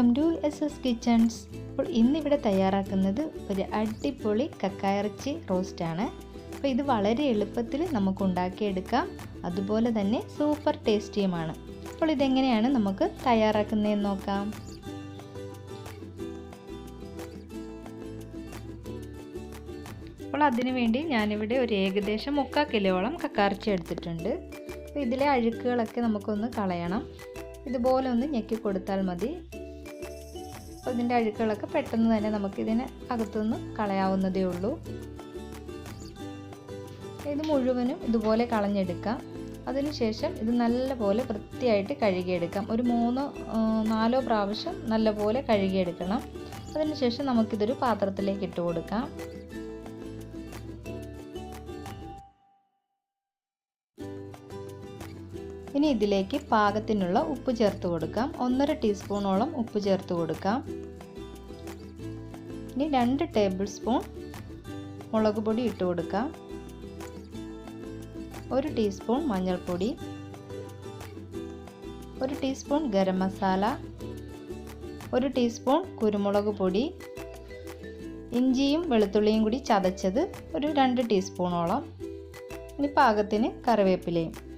Welcome to S S kitchens അപ്പോൾ ഇന്നിവിടെ തയ്യാറാക്കുന്നത് ഒരു അടിപൊളി കക്കായിറച്ചി റോസ്റ്റാണ്. അപ്പോൾ ഇത് വളരെ എളുപ്പത്തിൽ നമുക്ക് ഉണ്ടാക്കിയെടുക്കാം. അതുപോലെ തന്നെ സൂപ്പർ ടേസ്റ്റിയുമാണ്. അപ്പോൾ ഇതെങ്ങനെയാണ് നമുക്ക് തയ്യാറാക്കുന്നതെന്ന് നോക്കാം. അപ്പോൾ അതിനുവേണ്ടി ഞാനിവിടെ ഒരു ഏകദേശം മുക്കാൽ കിലോളം കക്കാർച്ചി എടുത്തിട്ടുണ്ട്. അപ്പോൾ ഇതിലെ അഴുക്കുകളൊക്കെ നമുക്കൊന്ന് കളയണം. ഇതുപോലെ ഒന്ന് ഞെക്കി കൊടുത്താൽ മതി. അപ്പോൾ ഇതിന്റെ അഴുക്കുകളൊക്കെ പെട്ടെന്ന് തന്നെ നമുക്കിതിന് അകത്തുനിന്ന് കളയാവുന്നതേ ഉള്ളൂ. ഇത് മുഴുവനും ഇതുപോലെ കളഞ്ഞെടുക്കാം. അതിനുശേഷം ഇത് നല്ലപോലെ വൃത്തിയായിട്ട് കഴുകിയെടുക്കാം. ഒരു മൂന്നോ നാലോ പ്രാവശ്യം നല്ലപോലെ കഴുകിയെടുക്കണം. അതിനുശേഷം നമുക്കിതൊരു പാത്രത്തിലേക്ക് ഇട്ട് കൊടുക്കാം. ഇനി ഇതിലേക്ക് പാകത്തിനുള്ള ഉപ്പ് ചേർത്ത് കൊടുക്കാം. ഒന്നര ടീസ്പൂണോളം ഉപ്പ് ചേർത്ത് കൊടുക്കാം. ഇനി രണ്ട് ടേബിൾ സ്പൂൺ മുളക് പൊടി ഇട്ട് കൊടുക്കാം. ഒരു ടീസ്പൂൺ മഞ്ഞൾപ്പൊടി. ഒരു ടീസ്പൂൺ ഗരം മസാല. ഒരു ടീസ്പൂൺ കുരുമുളക് പൊടി. ഇഞ്ചിയും വെളുത്തുള്ളിയും കൂടി ചതച്ചത് ഒരു രണ്ട് ടീസ്പൂണോളം. ഇനി പാകത്തിന് കറിവേപ്പിലയും.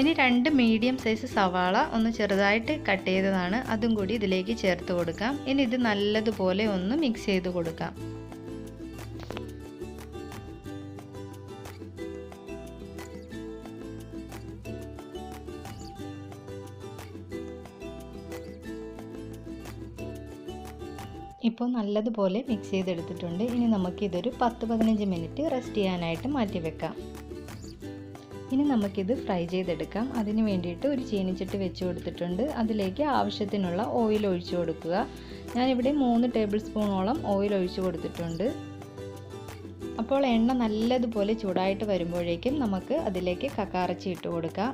ഇനി രണ്ട് മീഡിയം സൈസ് സവാള ഒന്ന് ചെറുതായിട്ട് കട്ട് ചെയ്തതാണ്. അതും കൂടി ഇതിലേക്ക് ചേർത്ത് കൊടുക്കാം. ഇനി ഇത് നല്ലതുപോലെ ഒന്ന് മിക്സ് ചെയ്ത് കൊടുക്കാം. ഇപ്പോൾ നല്ലതുപോലെ മിക്സ് ചെയ്തെടുത്തിട്ടുണ്ട്. ഇനി നമുക്കിതൊരു പത്ത് പതിനഞ്ച് മിനിറ്റ് റെസ്റ്റ് ചെയ്യാനായിട്ട് മാറ്റി വെക്കാം ഇനി നമുക്കിത് ഫ്രൈ ചെയ്തെടുക്കാം. അതിന് വേണ്ടിയിട്ട് ഒരു ചീനിച്ചട്ടി വെച്ച് കൊടുത്തിട്ടുണ്ട്. അതിലേക്ക് ആവശ്യത്തിനുള്ള ഓയിൽ ഒഴിച്ചു കൊടുക്കുക. ഞാനിവിടെ മൂന്ന് ടേബിൾ സ്പൂണോളം ഓയിൽ ഒഴിച്ചു കൊടുത്തിട്ടുണ്ട്. അപ്പോൾ എണ്ണ നല്ലതുപോലെ ചൂടായിട്ട് വരുമ്പോഴേക്കും നമുക്ക് അതിലേക്ക് കക്കാറച്ചി ഇട്ട് കൊടുക്കാം.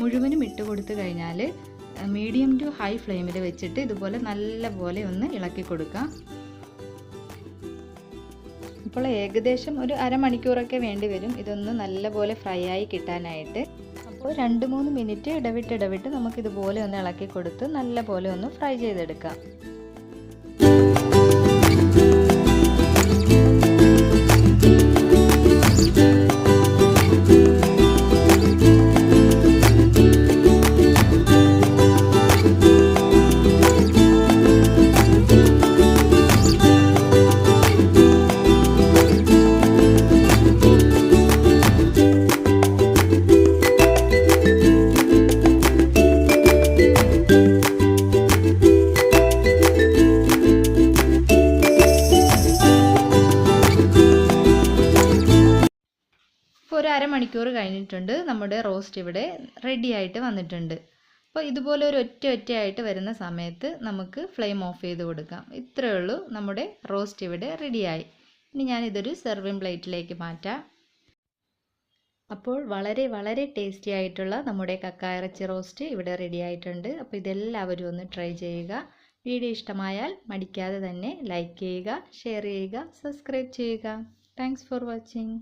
മുഴുവനും ഇട്ട് കൊടുത്തു കഴിഞ്ഞാൽ മീഡിയം ടു ഹൈ ഫ്ലെയിമിൽ വെച്ചിട്ട് ഇതുപോലെ നല്ലപോലെ ഒന്ന് ഇളക്കി കൊടുക്കാം. ഇപ്പോൾ ഏകദേശം ഒരു അരമണിക്കൂറൊക്കെ വേണ്ടി വരും. ഇതൊന്ന് നല്ലപോലെ ഫ്രൈ ആയി കിട്ടാനായിട്ട്. അപ്പോൾ രണ്ട് മൂന്ന് മിനിറ്റ് ഇടവിട്ട് ഇടവിട്ട് നമുക്കിതുപോലെ ഒന്ന് ഇളക്കി കൊടുത്ത് നല്ലപോലെ ഒന്ന് ഫ്രൈ ചെയ്തെടുക്കാം. അരമണിക്കൂർ കഴിഞ്ഞിട്ടുണ്ട് നമ്മുടെ റോസ്റ്റ് ഇവിടെ റെഡി ആയിട്ട് വന്നിട്ടുണ്ട്. അപ്പോൾ ഇതുപോലെ ഒരു ഒറ്റ ഒറ്റയായിട്ട് വരുന്ന സമയത്ത് നമുക്ക് ഫ്ലെയിം ഓഫ് ചെയ്ത് കൊടുക്കാം. ഇത്രയേ ഉള്ളൂ നമ്മുടെ റോസ്റ്റ് ഇവിടെ റെഡിയായി ഇനി ഞാനിതൊരു സെർവിങ് പ്ലേറ്റിലേക്ക് മാറ്റാം. അപ്പോൾ വളരെ വളരെ ടേസ്റ്റി ആയിട്ടുള്ള നമ്മുടെ കക്കായിറച്ചി റോസ്റ്റ് ഇവിടെ റെഡി ആയിട്ടുണ്ട്. അപ്പോൾ ഇതെല്ലാവരും ഒന്ന് ട്രൈ ചെയ്യുക. വീഡിയോ ഇഷ്ടമായാൽ മടിക്കാതെ തന്നെ ലൈക്ക് ചെയ്യുക ഷെയർ ചെയ്യുക സബ്സ്ക്രൈബ് ചെയ്യുക. Thanks for watching